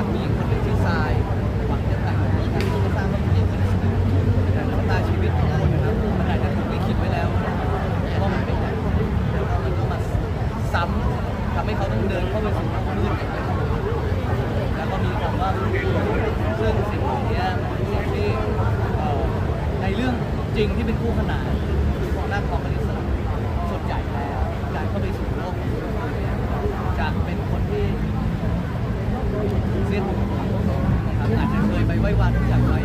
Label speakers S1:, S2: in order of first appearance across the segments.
S1: รักผู้หญิงคนหนึ่งชื่อทรายหวังจะแต่งงานกันก็ทราบว่าผู้หญิงคนนั้นแต่น้ำตาชีวิตของคนนะครับมันอาจจะถูกลิขิตไว้แล้วเพราะมันเป็นอย่างนี้แล้วมันก็มาซ้ำทำให้เขาต้องเดินเข้าไปสู่ความมืดแล้วก็มีคำว่าซึ่งสิ่งเหล่านี้ที่ในเรื่องจริงที่เป็นคู่ขนาน ไม่ว่าทุกอย่างไว้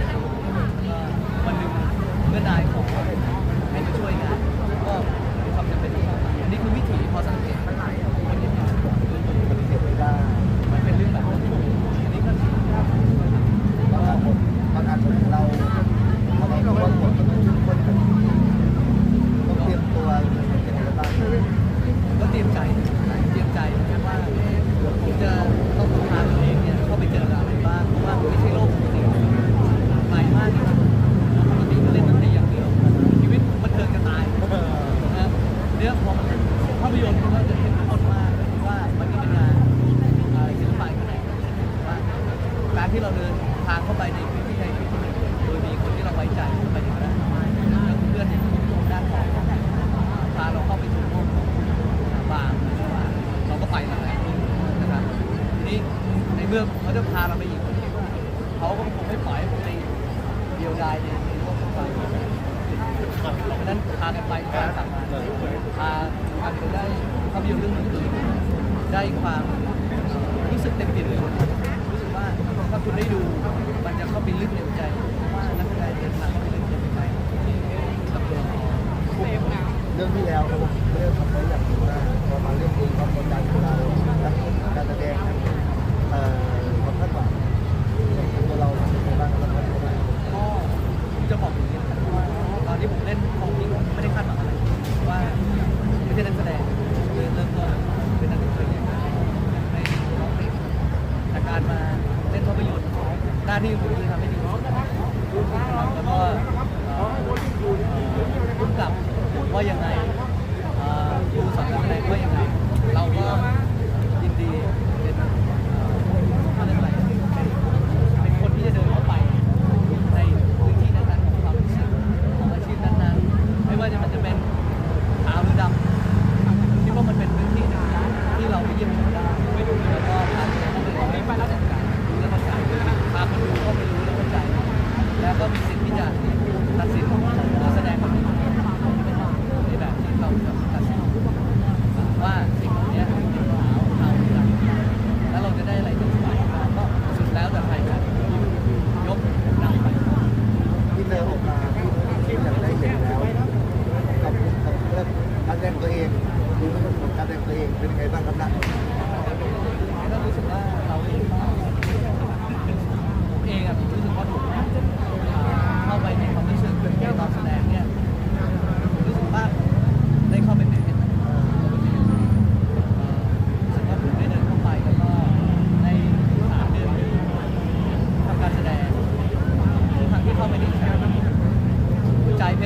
S1: รื่อง
S2: ของ
S1: ภาพยนตร์มันก็จะเห็นคนมากว่ามันก็เป็นงานอะไรศิลปะแขนงว่าการที่เราเดินทางเข้าไปในพื้นที่ใดพื้นที่หนึ่โดยมีคนที่เราไว้ใจเข้าไปในนั้แล้วเพื่อนเนี่ยด้านของพาเราเข้าไปสู่โลกบางเราก็ไปแล้วนะครับทีนี้ในเมื่อเขาจะพาเราไปอีกเขาก็คงไม่ปล่อยให้ผมไปเดียวดายเนี่ย นั้นพากันไปพากันกลับมาพาพาไปได้ภาพยนตร์เรื่องนี้ได้ความรู้สึกเต็มเปี่ยมเลย ว่ายังไง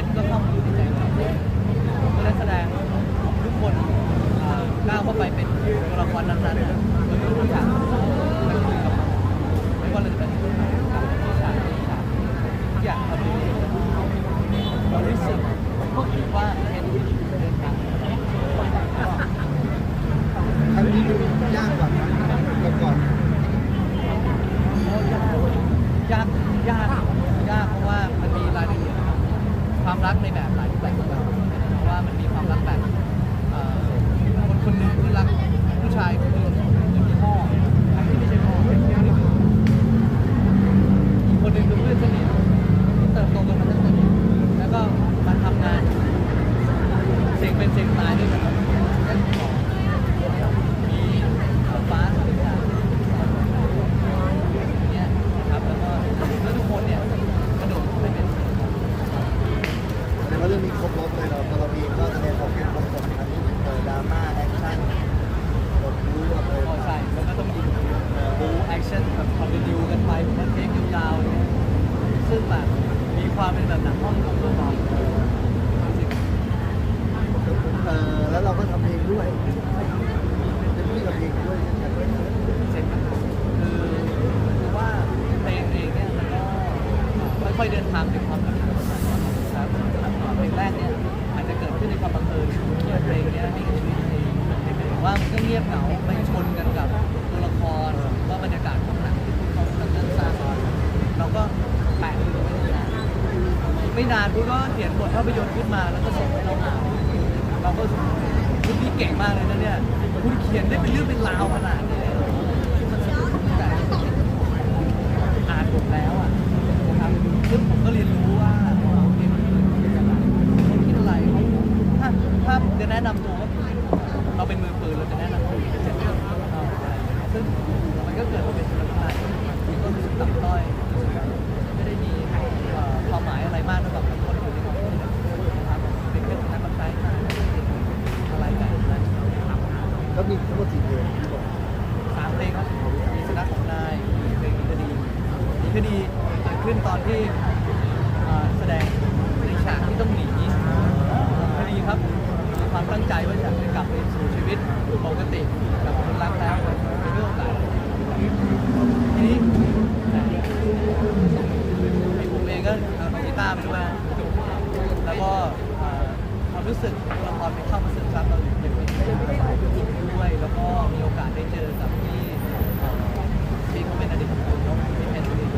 S2: ชรก็เข้ามา
S1: อยู่ในใจเราได้แสดงทุกคนกล้าเข้าไปเป็นตัวละครนั้นๆ บบหลังห้องของเราเออแล้วเราก็ทำเองด้วย
S2: เะมีกับเองด้วยคื
S1: อคือว่าเพลงเองเนี่ยมันก็ค่อยๆเดินทาง
S2: ในค
S1: วามสำเร็จครับเพลงแรกเนี่ยอาจจะเกิดขึ้น
S2: ในความบังเอิญเพ
S1: ลงเนี้ยในชีวิตเองแต่ว่าก็เงียบเหงาไม่ชนกัน นานคุณก็เขียนบทภาพยนตร์ขึ้นมาแล้วก็ส่งให้เราอ่านเราก็คุณพี่เก่งมากเลยนะเนี่ยคุณเขียนได้เป็นเรื่องเป็นราวขนาดนี้เลยแต่อ่านบทแล้วอะนะครับซึ่งผมก็เรียนรู้ว่าอ๋อโอเขาคิดอะไรเขาถ้าถ้าจะแนะนำตัวว่า เราเป็นมือปืนเราจะแนะนำตัวเป็นเจ็ดเรื่องเอาอะไรซึ่งมันก็เกิดมาเป็นลักษณะที่ก็รู้สึกต่ำต้อยรู้สึกไม่ได้มีเอ่อความหมายอะไรมากสำหรับคนอยู่ในกองทัพนะครับเป็นแค่คนนั้นมาใช้อะไรกันนะ
S2: แล้วมีทั้งหมดสี่เพลงที่บอก
S1: สามเพลงครับมีสนัขของนายมีเพลงมีคดีมีคดีเกิดขึ้นตอนที่เอ่อแส ดงในฉากที่ต้องหนีคดีครับมีความตั้งใจว่าจะกลับไปสู่ชีวิตปกติกับคนรักแล้วเป็นเรื่องโอกาสทีนี้แต่ผมเองก็เอากีตาร์ไปด้วยแล้วก็ความรู้สึกละครไปเข้ามาซึมซับเราอยู่ในเพลงด้วย แล้วก็มีโอกาสได้เจอกับที่ที่เขาเป็นอดีตของผมที่เป็นอดีต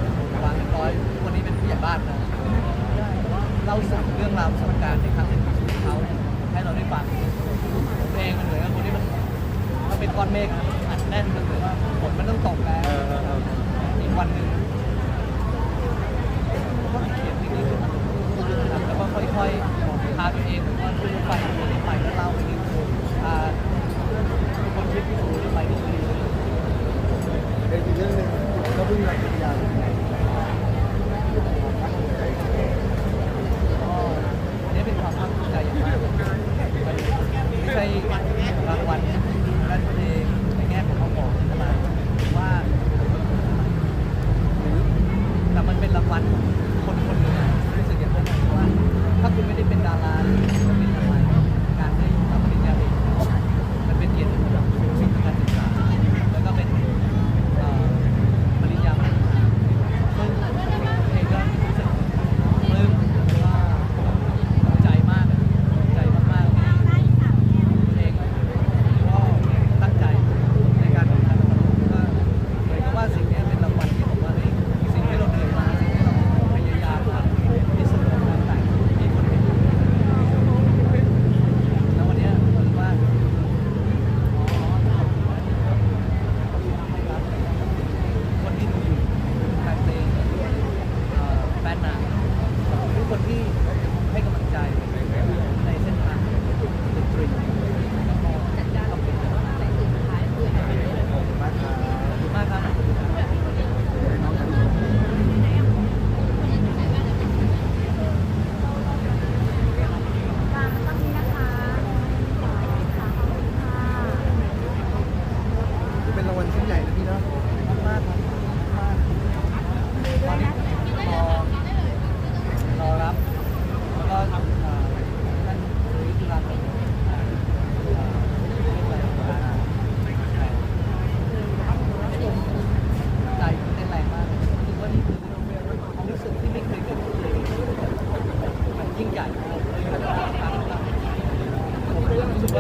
S1: วางเรียบร้อยวันนี้เป็นผู้ใหญ่บ้านนะ ล่าสู่เรื่องราวประสบการณ์ในครั้งหนึ่งของชีวิตเขาเนี่ยให้เราได้ฟังผมเองมันเหมือนกับคนที่มันมันเป็นก้อนเมฆนะอัดแน่นมันเหมือนว่าฝนมันต้องตกแล้วอีกวันหนึ่งก็เขียนเพลงนี้ขึ้นะครับแล้วก็ค่อยๆพาตัวเองว่าขึ้นไปขึ้นไปแล้วเล่าไปเรื่อยๆพาคนคิดพิสูจน์ไปเรื่อย
S2: เพลงอีกเรื่องหนึ่งก็เพิ่งรับปริญญาความภาคภูมิใจ
S1: ๆก็อันนี้เป็นความภาคภูมิใจอย่างมากมันไม่ใช่รางวัลด้านเพลงในแง่ของเขาบอกขึ้นมาว่าหรือ แ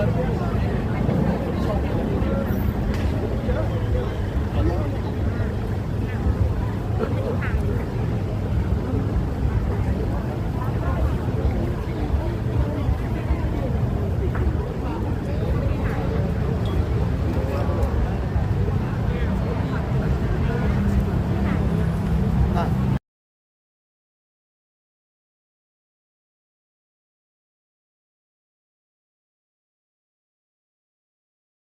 S1: Thank you.